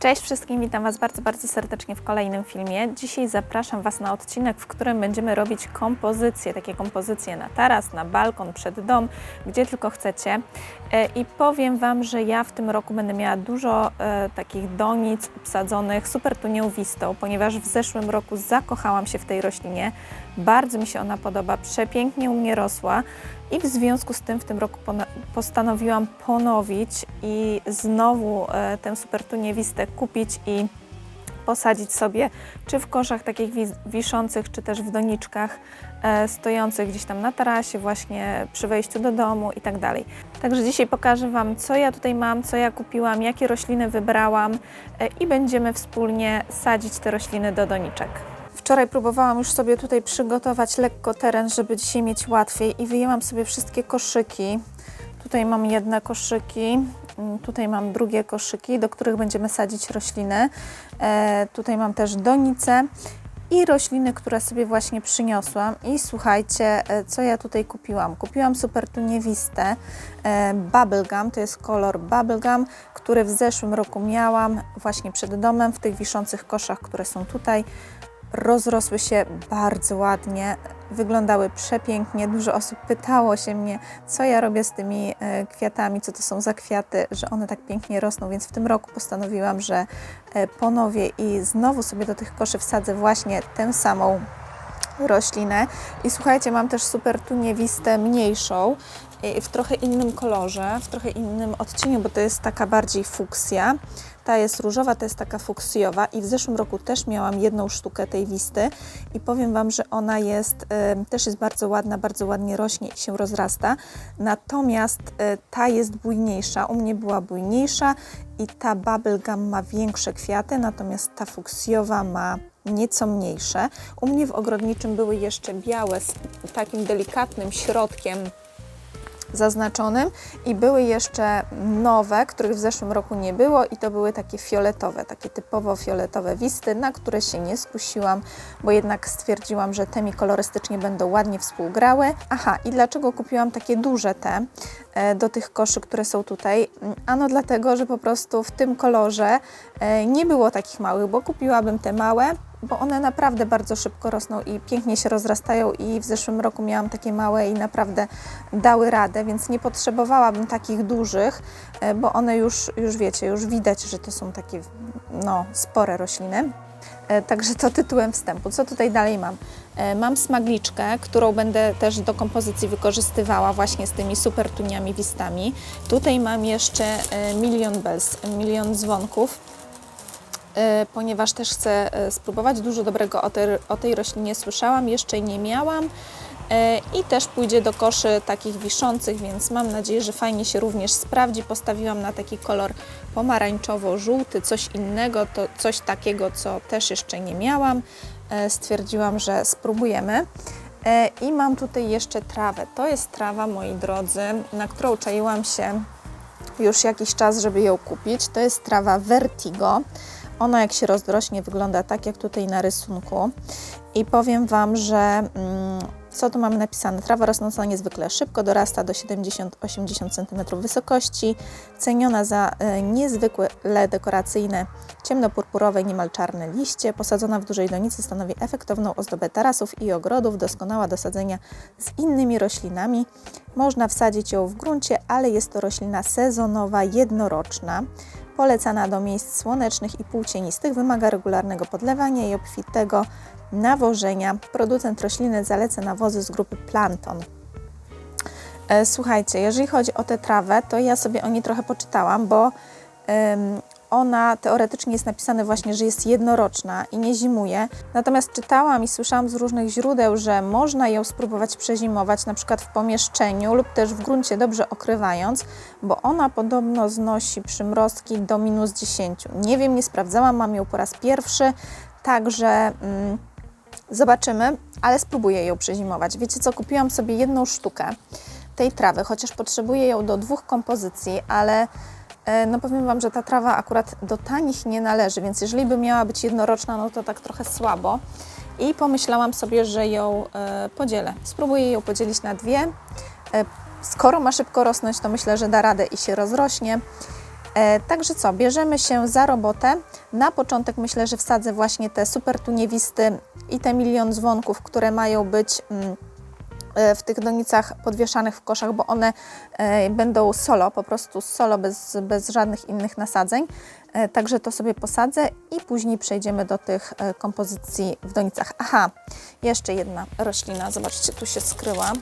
Cześć wszystkim, witam Was bardzo, bardzo serdecznie w kolejnym filmie. Dzisiaj zapraszam Was na odcinek, w którym będziemy robić kompozycje, takie kompozycje na taras, na balkon, przed dom, gdzie tylko chcecie. E, I powiem Wam, że ja w tym roku będę miała dużo e, takich donic obsadzonych super tuniowistą, ponieważ w zeszłym roku zakochałam się w tej roślinie. Bardzo mi się ona podoba, przepięknie u mnie rosła. I w związku z tym w tym roku postanowiłam ponowić i znowu e, tę supertuniewistę kupić i posadzić sobie, czy w koszach takich wi- wiszących, czy też w doniczkach e, stojących gdzieś tam na tarasie, właśnie przy wejściu do domu i tak dalej. Także dzisiaj pokażę Wam, co ja tutaj mam, co ja kupiłam, jakie rośliny wybrałam e, i będziemy wspólnie sadzić te rośliny do doniczek. Wczoraj próbowałam już sobie tutaj przygotować lekko teren, żeby dzisiaj mieć łatwiej i wyjęłam sobie wszystkie koszyki. Tutaj mam jedne koszyki, mm, tutaj mam drugie koszyki, do których będziemy sadzić rośliny. E, tutaj mam też donice i rośliny, które sobie właśnie przyniosłam. I słuchajcie, e, co ja tutaj kupiłam? Kupiłam super tuniewiste e, bubblegum, to jest kolor bubblegum, który w zeszłym roku miałam właśnie przed domem w tych wiszących koszach, które są tutaj rozrosły się bardzo ładnie, wyglądały przepięknie. Dużo osób pytało się mnie, co ja robię z tymi e, kwiatami, co to są za kwiaty, że one tak pięknie rosną, więc w tym roku postanowiłam, że e, ponowię i znowu sobie do tych koszy wsadzę właśnie tę samą roślinę. I słuchajcie, mam też super tuniewistę mniejszą i w trochę innym kolorze, w trochę innym odcieniu, bo to jest taka bardziej fuksja. Ta jest różowa, to jest taka fuksjowa i w zeszłym roku też miałam jedną sztukę tej wisty i powiem Wam, że ona jest, też jest bardzo ładna, bardzo ładnie rośnie i się rozrasta. Natomiast e, ta jest bujniejsza, u mnie była bujniejsza i ta bubblegum ma większe kwiaty, natomiast ta fuksjowa ma nieco mniejsze. U mnie w ogrodniczym były jeszcze białe z takim delikatnym środkiem zaznaczonym i były jeszcze nowe, których w zeszłym roku nie było i to były takie fioletowe, takie typowo fioletowe wisty, na które się nie skusiłam, bo jednak stwierdziłam, że te mi kolorystycznie będą ładnie współgrały. Aha, i dlaczego kupiłam takie duże te e, do tych koszy, które są tutaj? Ano dlatego, że po prostu w tym kolorze e, nie było takich małych, bo kupiłabym te małe, bo one naprawdę bardzo szybko rosną i pięknie się rozrastają i w zeszłym roku miałam takie małe i naprawdę dały radę, więc nie potrzebowałabym takich dużych, e, bo one już, już wiecie, już widać, że to są takie no, spore rośliny. E, Także to tytułem wstępu. Co tutaj dalej mam? E, Mam smagliczkę, którą będę też do kompozycji wykorzystywała właśnie z tymi super tuniami wistami. Tutaj mam jeszcze milion bells, milion dzwonków ponieważ też chcę e, spróbować. Dużo dobrego o tej, o tej roślinie słyszałam, jeszcze nie miałam. E, I też pójdzie do koszy takich wiszących, więc mam nadzieję, że fajnie się również sprawdzi. Postawiłam na taki kolor pomarańczowo-żółty, coś innego, to coś takiego, co też jeszcze nie miałam. E, Stwierdziłam, że spróbujemy. E, I mam tutaj jeszcze trawę. To jest trawa, moi drodzy, na którą czaiłam się już jakiś czas, żeby ją kupić. To jest trawa Vertigo. Ona jak się rozdrośnie wygląda tak jak tutaj na rysunku. I powiem Wam, że mm, co tu mamy napisane? Trawa rosnąca niezwykle szybko, dorasta do 70-80 cm wysokości, ceniona za e, niezwykle dekoracyjne, ciemnopurpurowe, niemal czarne liście, posadzona w dużej donicy stanowi efektowną ozdobę tarasów i ogrodów, doskonała do sadzenia z innymi roślinami. Można wsadzić ją w gruncie, ale jest to roślina sezonowa, jednoroczna. Polecana do miejsc słonecznych i półcienistych, wymaga regularnego podlewania i obfitego nawożenia. Producent rośliny zaleca nawozy z grupy Planton. E, Słuchajcie, jeżeli chodzi o tę trawę, to ja sobie o niej trochę poczytałam, bo ona teoretycznie jest napisane właśnie, że jest jednoroczna i nie zimuje. Natomiast czytałam i słyszałam z różnych źródeł, że można ją spróbować przezimować, na przykład w pomieszczeniu lub też w gruncie dobrze okrywając, bo ona podobno znosi przymrozki do minus 10. Nie wiem, nie sprawdzałam, mam ją po raz pierwszy, także mm, zobaczymy, ale spróbuję ją przezimować. Wiecie co, kupiłam sobie jedną sztukę tej trawy, chociaż potrzebuję ją do dwóch kompozycji, ale no powiem Wam, że ta trawa akurat do tanich nie należy, więc jeżeli by miała być jednoroczna, no to tak trochę słabo. I pomyślałam sobie, że ją e, podzielę. Spróbuję ją podzielić na dwie. E, skoro ma szybko rosnąć, to myślę, że da radę i się rozrośnie. E, także co, bierzemy się za robotę. Na początek myślę, że wsadzę właśnie te super tuniewisty i te milion dzwonków, które mają być mm, e, w tych donicach podwieszanych w koszach, bo one e, będą solo, po prostu solo, bez, bez żadnych innych nasadzeń. E, Także to sobie posadzę i później przejdziemy do tych e, kompozycji w donicach. Aha, jeszcze jedna roślina, zobaczcie, tu się skryła.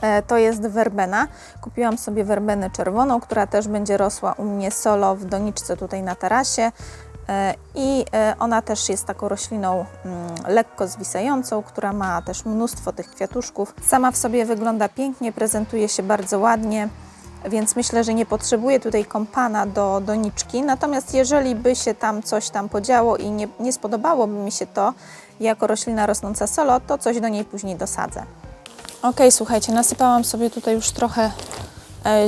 E, To jest werbena. Kupiłam sobie werbenę czerwoną, która też będzie rosła u mnie solo w doniczce tutaj na tarasie. E, I e, ona też jest taką rośliną mm, lekko zwisającą, która ma też mnóstwo tych kwiatuszków. Sama w sobie wygląda pięknie, prezentuje się bardzo ładnie, więc myślę, że nie potrzebuję tutaj kompana do doniczki. Natomiast jeżeli by się tam coś tam podziało i nie, nie spodobałoby mi się to jako roślina rosnąca solo, to coś do niej później dosadzę. Ok, słuchajcie, nasypałam sobie tutaj już trochę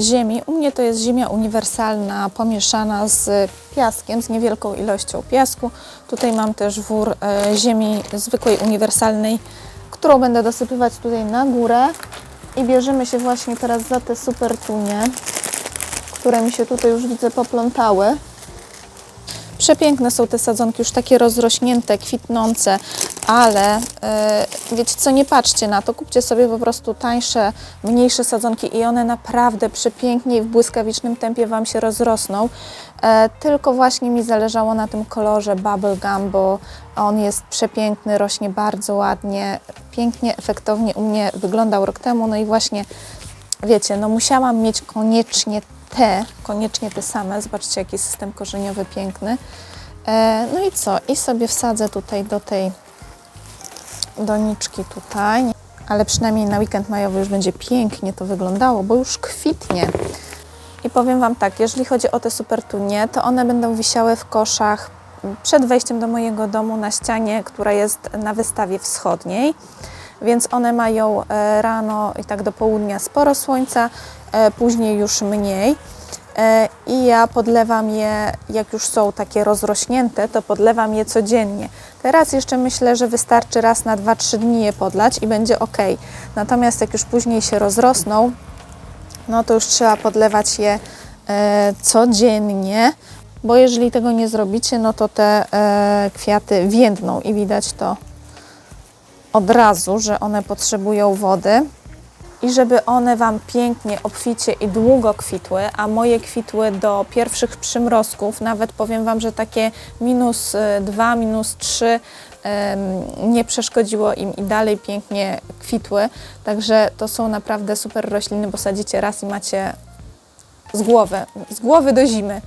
ziemi. U mnie to jest ziemia uniwersalna, pomieszana z piaskiem, z niewielką ilością piasku. Tutaj mam też wór e, ziemi zwykłej, uniwersalnej, którą będę dosypywać tutaj na górę. I bierzemy się właśnie teraz za te super tunie, które mi się tutaj już widzę poplątały. Przepiękne są te sadzonki, już takie rozrośnięte, kwitnące, ale e, wiecie co, nie patrzcie na to, kupcie sobie po prostu tańsze, mniejsze sadzonki i one naprawdę przepięknie i w błyskawicznym tempie Wam się rozrosną. E, tylko właśnie mi zależało na tym kolorze bubble gum, bo on jest przepiękny, rośnie bardzo ładnie, pięknie, efektownie u mnie wyglądał rok temu, no i właśnie wiecie, no musiałam mieć koniecznie te, koniecznie te same. Zobaczcie, jaki system korzeniowy piękny. E, no i co? I sobie wsadzę tutaj do tej doniczki tutaj. Ale przynajmniej na weekend majowy już będzie pięknie to wyglądało, bo już kwitnie. I powiem Wam tak, jeżeli chodzi o te supertunie, to one będą wisiały w koszach przed wejściem do mojego domu na ścianie, która jest na wystawie wschodniej. Więc one mają e, rano i tak do południa sporo słońca, później już mniej. E, I ja podlewam je, jak już są takie rozrośnięte, to podlewam je codziennie. Teraz jeszcze myślę, że wystarczy raz na 2-3 dni je podlać i będzie ok. Natomiast jak już później się rozrosną, no to już trzeba podlewać je e, codziennie, bo jeżeli tego nie zrobicie, no to te e, kwiaty więdną i widać to od razu, że one potrzebują wody. I żeby one Wam pięknie, obficie i długo kwitły, a moje kwitły do pierwszych przymrozków, nawet powiem Wam, że takie minus 2, minus 3 nie przeszkodziło im i dalej pięknie kwitły. Także to są naprawdę super rośliny, bo sadzicie raz i macie z głowy, z głowy do zimy.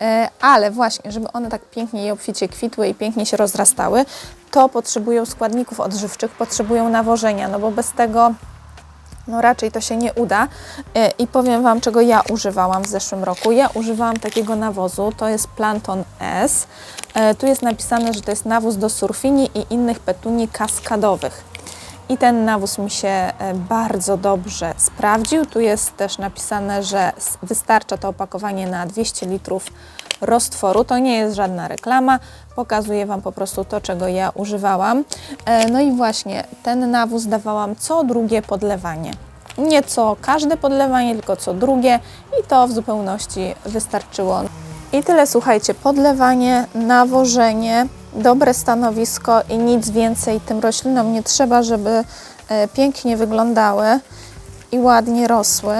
E, Ale właśnie, żeby one tak pięknie i obficie kwitły i pięknie się rozrastały, to potrzebują składników odżywczych, potrzebują nawożenia, no bo bez tego no raczej to się nie uda. E, I powiem Wam, czego ja używałam w zeszłym roku. Ja używałam takiego nawozu, to jest Planton S. E, Tu jest napisane, że to jest nawóz do surfini i innych petunii kaskadowych. I ten nawóz mi się e, bardzo dobrze sprawdził. Tu jest też napisane, że wystarcza to opakowanie na 200 litrów roztworu. To nie jest żadna reklama, pokazuję Wam po prostu to, czego ja używałam. E, No i właśnie ten nawóz dawałam co drugie podlewanie. Nie co każde podlewanie, tylko co drugie i to w zupełności wystarczyło. I tyle, słuchajcie, podlewanie, nawożenie, dobre stanowisko i nic więcej tym roślinom nie trzeba, żeby e, pięknie wyglądały i ładnie rosły.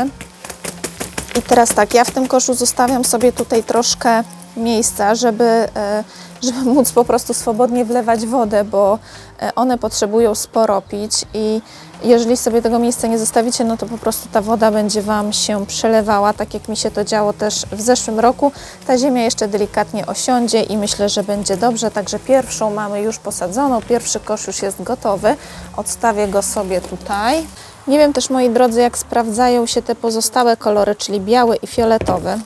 I teraz tak, ja w tym koszu zostawiam sobie tutaj troszkę miejsca, żeby, e, żeby móc po prostu swobodnie wlewać wodę, bo e, one potrzebują sporo pić i jeżeli sobie tego miejsca nie zostawicie, no to po prostu ta woda będzie Wam się przelewała, tak jak mi się to działo też w zeszłym roku. Ta ziemia jeszcze delikatnie osiądzie i myślę, że będzie dobrze. Także pierwszą mamy już posadzoną, pierwszy kosz już jest gotowy. Odstawię go sobie tutaj. Nie wiem też, moi drodzy, jak sprawdzają się te pozostałe kolory, czyli biały i fioletowy,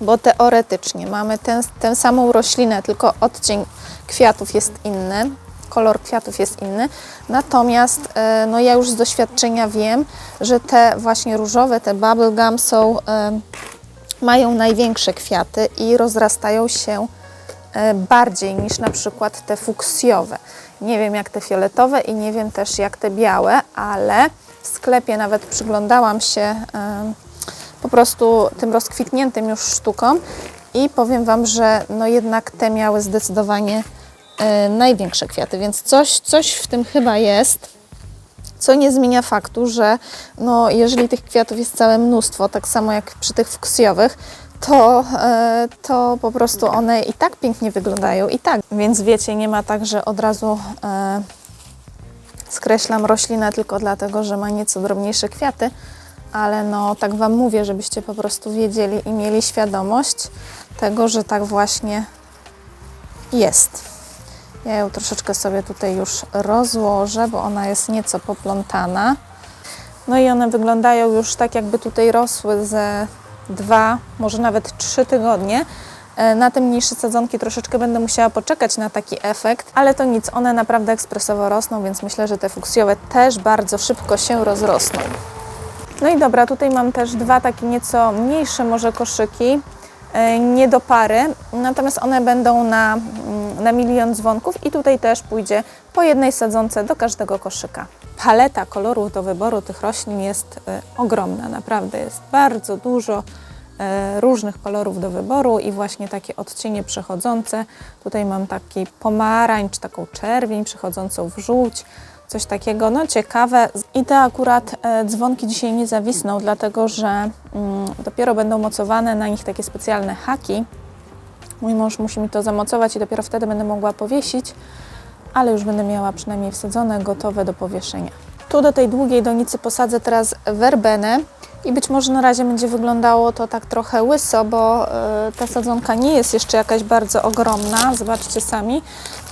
bo teoretycznie mamy tę, tę samą roślinę, tylko odcień kwiatów jest inny, kolor kwiatów jest inny. Natomiast e, no ja już z doświadczenia wiem, że te właśnie różowe, te bubblegum są, e, mają największe kwiaty i rozrastają się e, bardziej niż na przykład te fuksjowe. Nie wiem jak te fioletowe i nie wiem też jak te białe, ale w sklepie nawet przyglądałam się, po prostu tym rozkwitniętym już sztuką i powiem Wam, że no jednak te miały zdecydowanie e, największe kwiaty, więc coś, coś w tym chyba jest, co nie zmienia faktu, że no, jeżeli tych kwiatów jest całe mnóstwo, tak samo jak przy tych fuksjowych, to, e, to po prostu one i tak pięknie wyglądają, i tak. Więc wiecie, nie ma tak, że od razu e, skreślam roślinę tylko dlatego, że ma nieco drobniejsze kwiaty, ale no tak Wam mówię, żebyście po prostu wiedzieli i mieli świadomość tego, że tak właśnie jest. Ja ją troszeczkę sobie tutaj już rozłożę, bo ona jest nieco poplątana. No i one wyglądają już tak, jakby tutaj rosły ze dwa, może nawet trzy tygodnie. E, Na te mniejsze sadzonki troszeczkę będę musiała poczekać na taki efekt, ale to nic, one naprawdę ekspresowo rosną, więc myślę, że te fuksjowe też bardzo szybko się rozrosną. No i dobra, tutaj mam też dwa takie nieco mniejsze może koszyki, e, nie do pary, natomiast one będą na, mm, na milion dzwonków i tutaj też pójdzie po jednej sadzonce do każdego koszyka. Paleta kolorów do wyboru tych roślin jest e, ogromna, naprawdę jest bardzo dużo e, różnych kolorów do wyboru i właśnie takie odcienie przechodzące. Tutaj mam taki pomarańcz, taką czerwień przechodzącą w żółć, coś takiego, no ciekawe. I te akurat e, dzwonki dzisiaj nie zawisną, dlatego że mm, dopiero będą mocowane na nich takie specjalne haki. Mój mąż musi mi to zamocować i dopiero wtedy będę mogła powiesić, ale już będę miała przynajmniej wsadzone, gotowe do powieszenia. Tu do tej długiej donicy posadzę teraz werbenę i być może na razie będzie wyglądało to tak trochę łyso, bo y, ta sadzonka nie jest jeszcze jakaś bardzo ogromna, zobaczcie sami,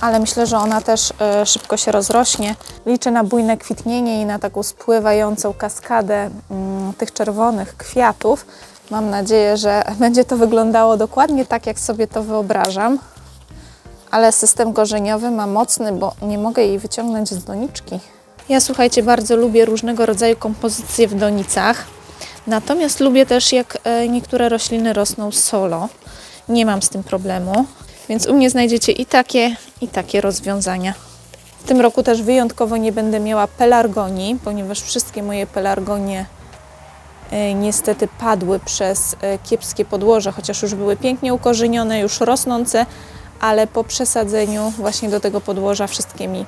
ale myślę, że ona też y, szybko się rozrośnie. Liczę na bujne kwitnienie i na taką spływającą kaskadę mm, tych czerwonych kwiatów. Mam nadzieję, że będzie to wyglądało dokładnie tak, jak sobie to wyobrażam. Ale system korzeniowy ma mocny, bo nie mogę jej wyciągnąć z doniczki. Ja słuchajcie, bardzo lubię różnego rodzaju kompozycje w donicach. Natomiast lubię też, jak e, niektóre rośliny rosną solo. Nie mam z tym problemu, więc u mnie znajdziecie i takie, i takie rozwiązania. W tym roku też wyjątkowo nie będę miała pelargonii, ponieważ wszystkie moje pelargonie e, niestety padły przez e, kiepskie podłoże, chociaż już były pięknie ukorzenione, już rosnące, ale po przesadzeniu właśnie do tego podłoża wszystkie mi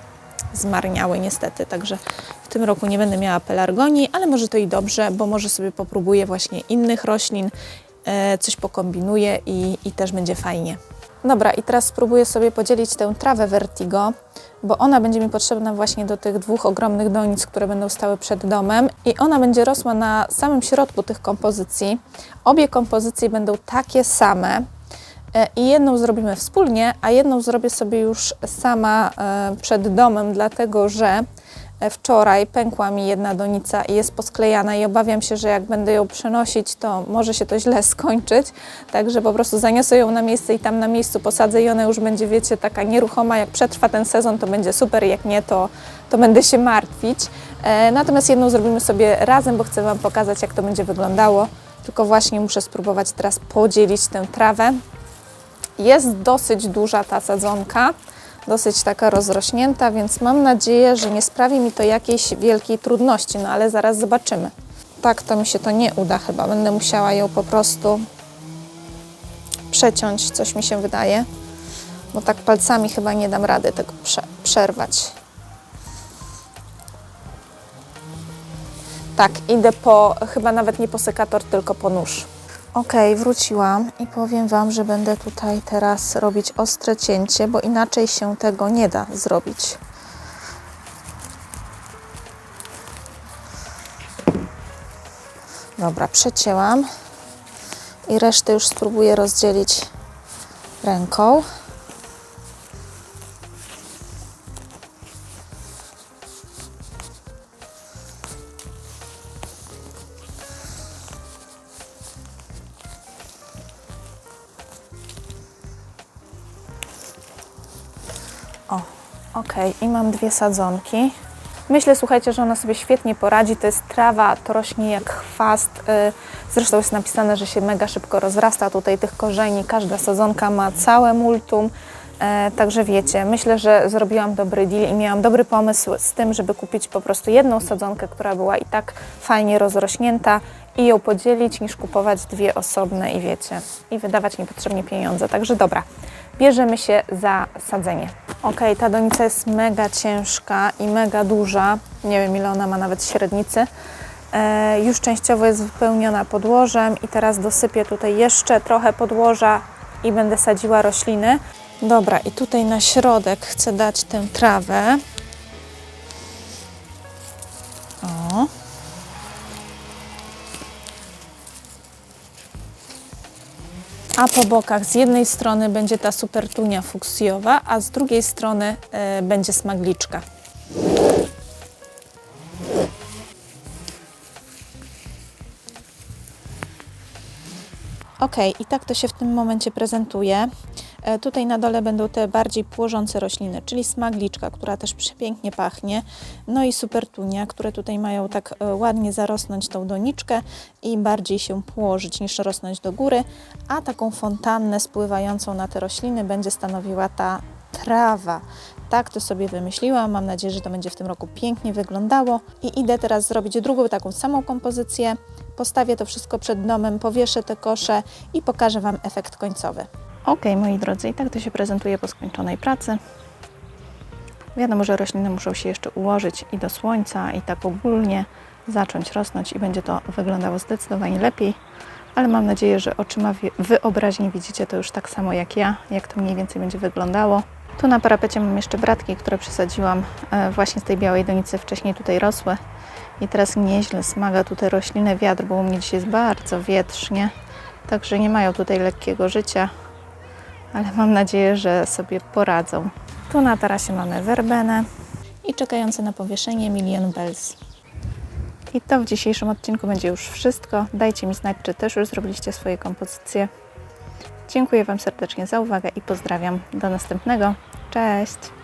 zmarniały niestety, także w tym roku nie będę miała pelargonii, ale może to i dobrze, bo może sobie popróbuję właśnie innych roślin, e, coś pokombinuję i, i też będzie fajnie. Dobra, i teraz spróbuję sobie podzielić tę trawę Vertigo, bo ona będzie mi potrzebna właśnie do tych dwóch ogromnych donic, które będą stały przed domem i ona będzie rosła na samym środku tych kompozycji. Obie kompozycje będą takie same, i jedną zrobimy wspólnie, a jedną zrobię sobie już sama e, przed domem, dlatego że e, wczoraj pękła mi jedna donica i jest posklejana i obawiam się, że jak będę ją przenosić, to może się to źle skończyć, także po prostu zaniosę ją na miejsce i tam na miejscu posadzę i ona już będzie, wiecie, taka nieruchoma, jak przetrwa ten sezon, to będzie super, jak nie, to, to będę się martwić. Natomiast jedną zrobimy sobie razem, bo chcę Wam pokazać, jak to będzie wyglądało, tylko właśnie muszę spróbować teraz podzielić tę trawę. Jest dosyć duża ta sadzonka, dosyć taka rozrośnięta, więc mam nadzieję, że nie sprawi mi to jakiejś wielkiej trudności, no ale zaraz zobaczymy. Tak to mi się to nie uda chyba, będę musiała ją po prostu przeciąć, coś mi się wydaje, bo tak palcami chyba nie dam rady tego prze przerwać. Tak, idę po, chyba nawet nie po sekator, tylko po nóż. Ok, wróciłam i powiem Wam, że będę tutaj teraz robić ostre cięcie, bo inaczej się tego nie da zrobić. Dobra, przecięłam i resztę już spróbuję rozdzielić ręką. O, ok, i mam dwie sadzonki. Myślę, słuchajcie, że ona sobie świetnie poradzi. To jest trawa, to rośnie jak chwast. y, Zresztą jest napisane, że się mega szybko rozrasta tutaj tych korzeni. Każda sadzonka ma całe multum. E, także wiecie, myślę, że zrobiłam dobry deal i miałam dobry pomysł z tym, żeby kupić po prostu jedną sadzonkę, która była i tak fajnie rozrośnięta i ją podzielić, niż kupować dwie osobne i wiecie, i wydawać niepotrzebnie pieniądze. Także dobra, bierzemy się za sadzenie. Ok, ta donica jest mega ciężka i mega duża. Nie wiem, ile ona ma nawet średnicy. E, już częściowo jest wypełniona podłożem i teraz dosypię tutaj jeszcze trochę podłoża i będę sadziła rośliny. Dobra, i tutaj na środek chcę dać tę trawę. A po bokach z jednej strony będzie ta supertunia fuksjowa, a z drugiej strony e, będzie smagliczka. Ok, i tak to się w tym momencie prezentuje. E, Tutaj na dole będą te bardziej płożące rośliny, czyli smagliczka, która też przepięknie pachnie, no i supertunia, które tutaj mają tak e, ładnie zarosnąć tą doniczkę i bardziej się płożyć niż rosnąć do góry, a taką fontannę spływającą na te rośliny będzie stanowiła ta trawa. Tak to sobie wymyśliłam. Mam nadzieję, że to będzie w tym roku pięknie wyglądało. I idę teraz zrobić drugą taką samą kompozycję. Postawię to wszystko przed domem, powieszę te kosze i pokażę Wam efekt końcowy. Ok, moi drodzy, i tak to się prezentuje po skończonej pracy. Wiadomo, że rośliny muszą się jeszcze ułożyć i do słońca, i tak ogólnie zacząć rosnąć, i będzie to wyglądało zdecydowanie lepiej. Ale mam nadzieję, że oczyma wyobraźni widzicie to już tak samo jak ja, jak to mniej więcej będzie wyglądało. Tu na parapecie mam jeszcze bratki, które przesadziłam e, właśnie z tej białej donicy, wcześniej tutaj rosły. I teraz nieźle smaga tutaj rośliny wiatr, bo u mnie dzisiaj jest bardzo wietrznie. Także nie mają tutaj lekkiego życia, ale mam nadzieję, że sobie poradzą. Tu na tarasie mamy werbenę i czekające na powieszenie milion bells. I to w dzisiejszym odcinku będzie już wszystko. Dajcie mi znać, czy też już zrobiliście swoje kompozycje. Dziękuję Wam serdecznie za uwagę i pozdrawiam. Do następnego. Cześć!